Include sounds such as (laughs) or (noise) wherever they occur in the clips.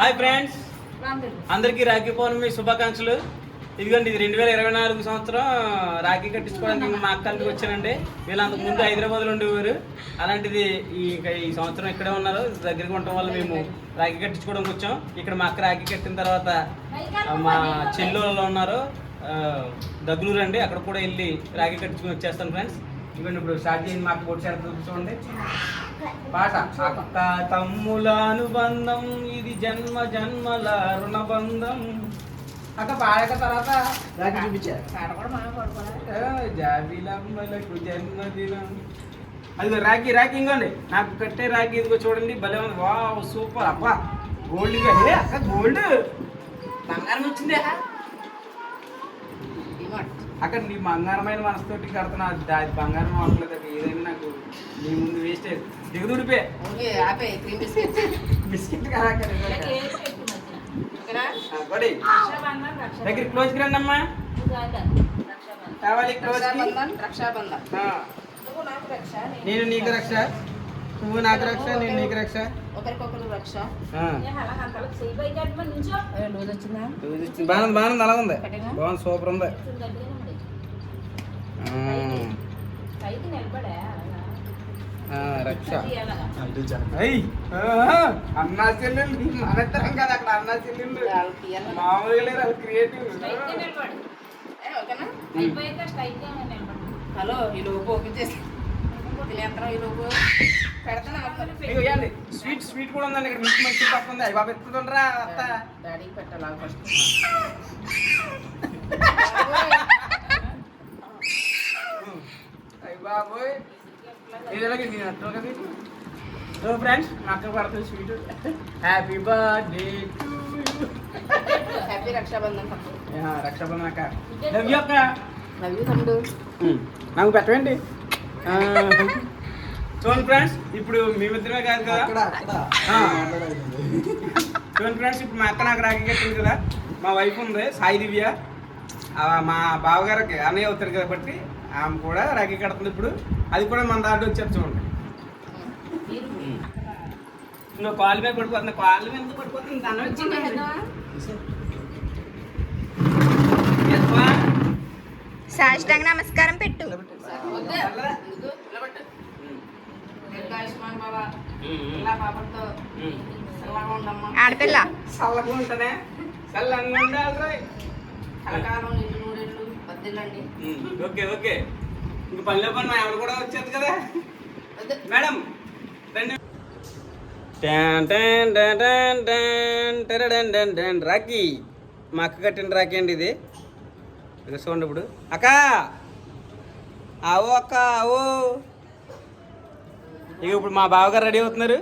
Hi friends అందరికీ రాఖీ పౌర్ణమి శుభాకాంక్షలు. ఇదిగోండి ఇది రెండు వేల ఇరవై నాలుగు సంవత్సరం రాఖీ కట్టించుకోవడానికి మా అక్కలకి వచ్చానండి. వీళ్ళు అంతకు ముందు హైదరాబాద్లో ఉండేవారు. అలాంటిది ఈ ఈ సంవత్సరం ఇక్కడే ఉన్నారు. దగ్గరికి ఉండటం వల్ల మేము రాఖీ కట్టించుకోవడానికి వచ్చాం. ఇక్కడ మా అక్క రాఖీ కట్టిన తర్వాత మా చెల్లెళ్ళు ఉన్నారు. ఆ, దగ్గలూరు అండి. అక్కడ కూడా వెళ్ళి రాఖీ కట్టించుకొని వచ్చేస్తాను ఫ్రెండ్స్ ఇవ్వండి ఇప్పుడు స్టార్ట్ చేయండి. మా అక్క బొట్టు చేస్తారు చూడండి. పాట. అక్క తమ్ముల అనుబంధం ఇది జన్మ జన్మల రుణబంధం. అక్క పాడక తర్వాత రాఖీ చూపించా. జాబిలమ్మలకు జన్మదినం. అదిగో రాఖీ రాఖీ ఇంకోండి. నాకు కట్టే రాఖీ ఇదిగో చూడండి. భలే ఉంది. వా సూపర్. అబ్బా గోల్డ్ హే అక్క గోల్డ్ బంగారం వచ్చిందే. అక్కడ నీ బంగారమైన మనసుతోటి కడుతున్నా. అది అది బంగారం అవ్వట్లేదు అక్క ఏదైనా నాకు నీ ముందు వేస్ట్ దిగుదుడిపే బిస్కెట్. దగ్గర క్లోజ్కి రండి అమ్మా కావాలి క్లోజ్ నేను నీకు రక్ష. నువ్వు నాకు రక్ష నేను నీకు రక్ష. ఒకరికొకరు రక్ష. బాగుంది బాగుంది అలా ఉంది? బాగుంది సూపర్ ఉంది. ఆ, రక్ష. అన్నా చెల్లెళ్ళు మన ఇద్దరం కదా అక్కడ అన్నా చెల్లెళ్ళు? మామూలుగా లేరు వాళ్ళు క్రియేటివ్ హలో ఈ లోపు ఓపెన్ చేసి. స్వీట్ స్వీట్ కూడా ఉందండి ఇక్కడ. మిల్క్ మంచి పక్క ఉంది. అయ్యి బాబు ఎత్తుతుండ్రా అత్త. డాడీకి పెట్టాలి ఫస్ట్. అయ్యి బాబోయ్. ఇది ఎలాగే నేను అట్లా కదా సో ఫ్రెండ్స్ మా అక్క. పడుతుంది sweet happy birthday to happy Rakshabandhan Rakshabandhan అక్క. లవ్ యూ అక్క లవ్ యూ తమ్ముడు నాకు పెట్టండి చూడండి ఫ్రెండ్స్ ఇప్పుడు మేమిద్దరమే కాదు కదా. చూడండి ఫ్రెండ్స్ ఇప్పుడు మా అక్క నాకు రాఖీ కట్టింది కదా? మా వైఫ్ ఉంది సాయి దివ్య. మా బావగారికి అన్నయ్య అవుతారు కాబట్టి ఆమె కూడా రాఖీ కడుతుంది ఇప్పుడు. అది కూడా మన దాంట్లో వచ్చారు చూడండి. నువ్వు కాలు మీద పడిపోతుంది. కాలు మీద ఎందుకు పడిపోతుంది? దాని వచ్చింది? సాష్టాంగ నమస్కారం పెట్టు. ఆడపిల్ల. చల్లగా ఉంటనే. చల్లంగా ఉండాలి ఓకే ఓకే. ఇంక పనిలో పని మా ఆవిడ కూడా వచ్చేది కదా. మేడం రండి. రాఖీ. మా అక్క కట్టిన రాఖీ అండి ఇది. చూడండి ఇప్పుడు. అక్క! ఆవో అక్క ఆవో. ఇక ఇప్పుడు మా బావగారు రెడీ అవుతున్నారు.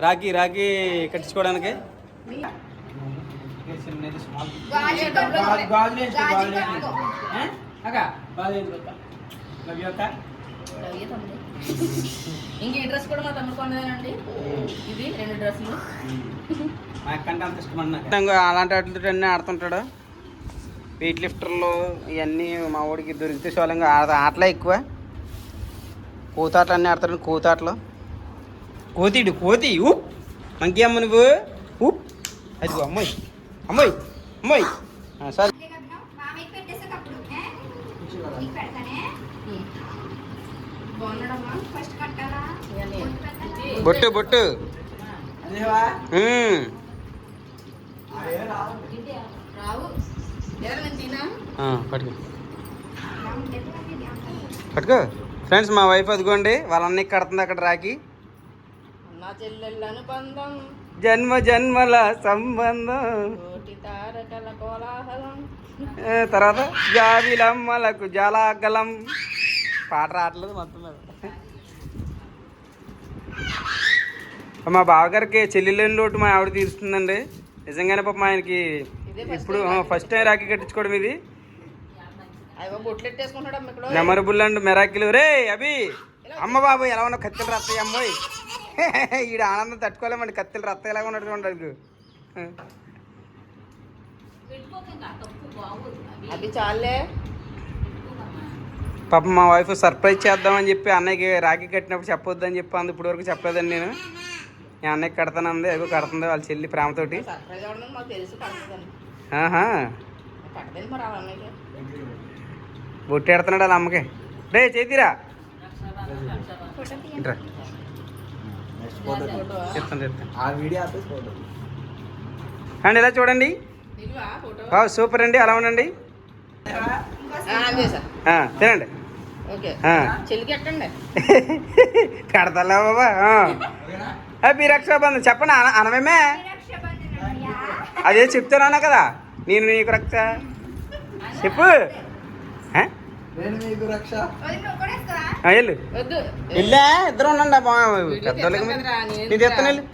రాఖీ రాఖీ కట్టించుకోవడానికి. అక్క లవ్ ఇంక ఈ డ్రెస్ కూడా మా తమ్ముడు కొన్నదేనండి. ఇవి రెండు డ్రెస్సులు. మా అక్కంటే అంత ఇష్టం అన్న అలాంటి వాటితో ఆడుతుంటాడు. వెయిట్ లిఫ్టర్లు ఇవన్నీ మా ఊడికి దొరికితే సోలంగా ఆడ ఆటలే ఎక్కువ. కోతాటలు అన్నీ ఆడతాడు కోతాటలు. కోతిడు కోతి ఊ మంకి అమ్మ నువ్వు ఊ అదిగో అమ్మాయి. అమ్మాయి అమ్మాయి. ఆ, సరే. బొట్టు బొట్టు పట్టుకో. పట్టుకో. ఫ్రెండ్స్ మా వైఫ్ అదిగోండి వాళ్ళ అన్నయ్య కడుతుంది అక్కడ రాకి చెల్లెళ్ళ అనుబంధం. జన్మ జన్మల సంబంధం. కోటి తారకల కోలాహలం. తర్వాత జాబిలమ్మలకు జలాగలం. పాట రావట్లేదు మొత్తం మా బావగారికి చెల్లెలేని లోటు మా ఆవిడ తీరుస్తుందండి. నిజంగానే పాపం ఆయనకి ఇప్పుడు ఫస్ట్ టైం రాఖీ కట్టించుకోవడం ఇది. Memorable and miracle. రే అభి అమ్మ బాబు ఎలా ఉన్నావు? కత్తిలు రత్తాయి అమ్మాయి ఈడ ఆనందం తట్టుకోలేమండి కత్తిలు రత్త ఎలాగ ఉన్నట్టు ఉండదు అది చాలే. పాపం మా వైఫ్ సర్ప్రైజ్ చేద్దామని చెప్పి అన్నయ్యకి రాఖీ కట్టినప్పుడు చెప్పొద్దని చెప్పి అందు ఇప్పుడు వరకు చెప్పలేదండి నేను. మీ అన్నయ్య కడతానంది ఎగో కడుతుంది వాళ్ళ చెల్లి ప్రేమతోటి. అన్నయ్యకి. బొట్టి ఎడుతున్నాడు వాళ్ళ అమ్మకి. రే చేతిరా. ఆ వీడియో ఆపేసి ఫోటో అండి ఇలా చూడండి? సూపర్ అండి. అలా ఉండండి. తినండి. (laughs) కడతలే బాబా హ్యాపీ రక్షాబంధన్ చెప్పండి అన అనమేమే అదే చెప్తానన్నా కదా. నేను నీకు రక్ష చెప్పు? నేను మీకు రక్ష. ఆ, వెళ్ళు. వద్దు. వెళ్ళా ఇద్దరు ఉండండి పెద్దోళ్ళకి వెళ్ళు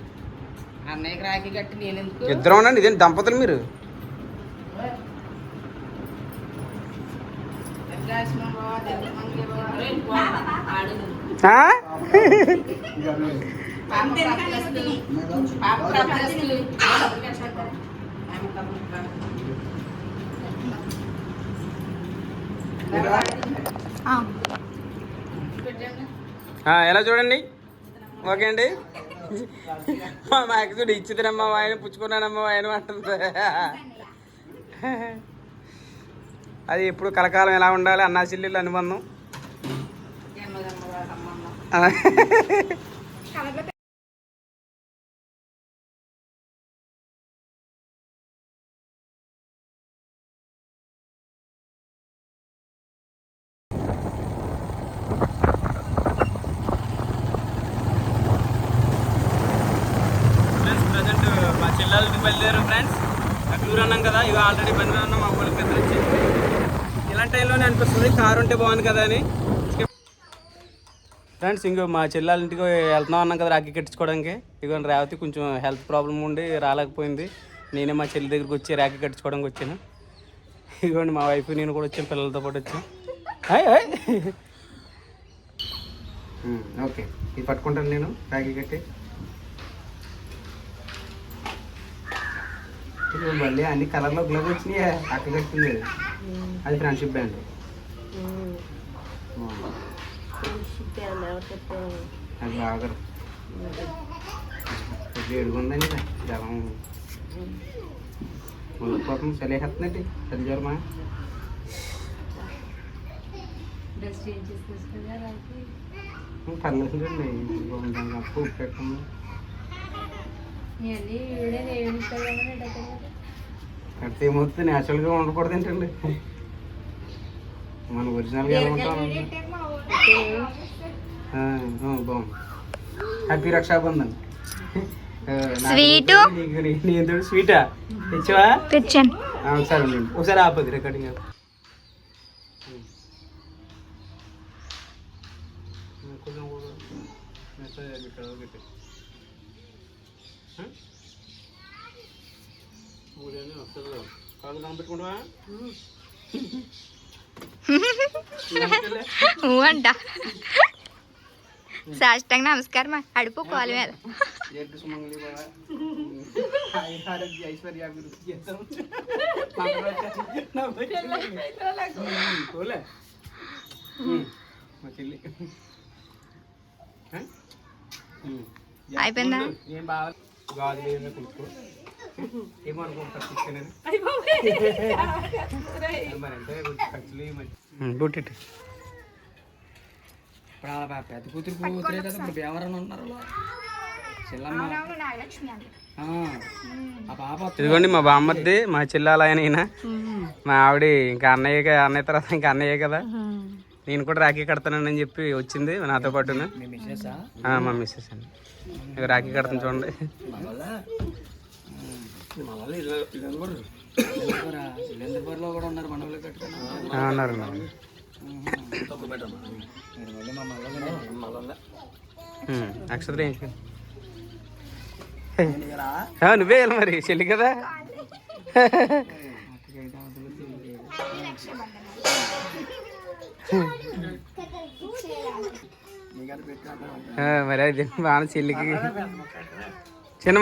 అన్నయ్యకి రాఖీ కట్టి నేను ఎందుకు ఇద్దరు ఉండండి ఇదేంటి దంపతులు మీరు? ఆ? ఆ, ఎలా చూడండి? ఓకే అండి. మా మాకు చూడు ఆయన పుచ్చుకున్నానమ్మా ఆయన అంటుంది అది ఎప్పుడు కలకాలం ఎలా ఉండాలి అన్నా చెల్లెళ్ళు అనుబంధం ఆ. ఫ్రెండ్స్ ప్రజెంట్ మా బయలుదేరు ఫ్రెండ్స్. అక్కడ అన్నాం కదా ఇవి ఆల్రెడీ బండి అన్నాం మా ఊళ్ళకి పెద్ద వచ్చి. ఇలాంటి టైంలోనే అనిపిస్తుంది కారు ఉంటే బాగుంది కదా అని. ఫ్రెండ్స్ ఇంకో మా చెల్లెల ఇంటికి వెళ్తున్నాం అన్నాం కదా రాఖీ కట్టించుకోవడానికి. ఇగో రేవతి కొంచెం హెల్త్ ప్రాబ్లం ఉండి రాలేకపోయింది. నేనే మా చెల్లి దగ్గరికి వచ్చి రాఖీ కట్టించుకోవడానికి వచ్చాను. ఇదిగోండి మా వైఫ్ నేను కూడా వచ్చాను పిల్లలతో పాటు వచ్చాను హాయ్ హాయ్ ఓకే. ఇది పట్టుకుంటాను నేను రాఖీ కట్టి. మళ్ళీ అన్ని కలర్లో గ్లోవ్ వచ్చినాయి? అక్క కట్టింది అది. ఫ్రెండ్షిప్ బ్యాండ్ అది బాగా వేడుకుందండి జలం ముళ్ళిపోతుంది చలిహేస్తుందండి చలి జ్వరమా పర్లేదండి అప్పు ఉప్పు పెట్టండి కడితే ఏమవుతుంది న్యాచురల్గా ఉండకూడదు ఏంటండి మన ఒరిజినల్గా ఎలా ఉంటాం ఆ, ఆ, బాగుంది హ్యాపీ రక్షాబంధన్ ఆ, నాకు Sweet. నీకు నీ- నీ ఎందుకు స్వీటా తెచ్చావా తెచ్చాను ఆ, ఒకసారి ఉండండి ఒకసారి ఆపది రికార్డింగ్ ఆపు. కొంచెం కూడా మెసేజ్ అది ఇక్కడ ఒకటి. ఆ? ఊరేనే వస్తుందో. కాళ్ళు కనిపెట్టుకుంటావా ఊ అంట సాష్టాంగ నమస్కారం అడుపు కాలు మీద జడ్డు సుమంగళి బావ. హాయ్ ఆరోగ్య ఐశ్వర్య అభివృద్ధి చేస్తాం. నా బయట పోలే. ఉమ్, మా చెల్లి ఆ? ఉమ్. అయిపోయిందా? ఆ పెద్ద కూతురు కూతురే కదా ఇప్పుడు ఎవరైనా ఉన్నారు ఇదిగోండి మా బామ్మద్ది మా చెల్లాల ఆయన ఈయన మా ఆవిడ ఇంకా అన్నయ్య అన్నయ్య తర్వాత ఇంకా అన్నయ్య కదా. నేను కూడా రాఖీ కడతానని చెప్పి వచ్చింది నాతో పాటును మీ మిస్సెసా? ఆ, మా మిస్సెస్ అండి. రాఖీ కడతాను చూడండి. ఏంటి ఆ, నువ్వే వెళ్ళి మరి చెల్లి కదా. ఆ, మరి అది బాగా చెల్లికి చిన్న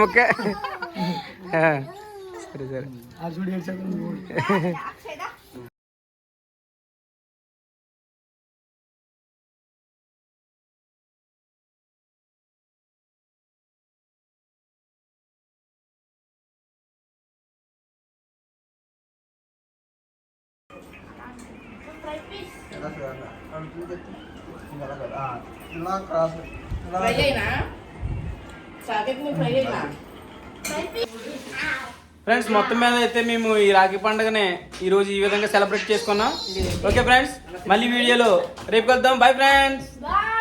ఏడ్చాడు ఇలా క్రాస్ ఇలా ఫ్రై అయినా సాకెట్ మీ ఫ్రై అయినా ఫ్రెండ్స్ మొత్తం మీద అయితే మేము ఈ రాఖీ పండుగనే ఈ రోజు ఈ విధంగా సెలబ్రేట్ చేసుకున్నాం. ఓకే ఫ్రెండ్స్ మళ్ళీ వీడియోలో రేపు కలుద్దాం. Bye friends. బాయ్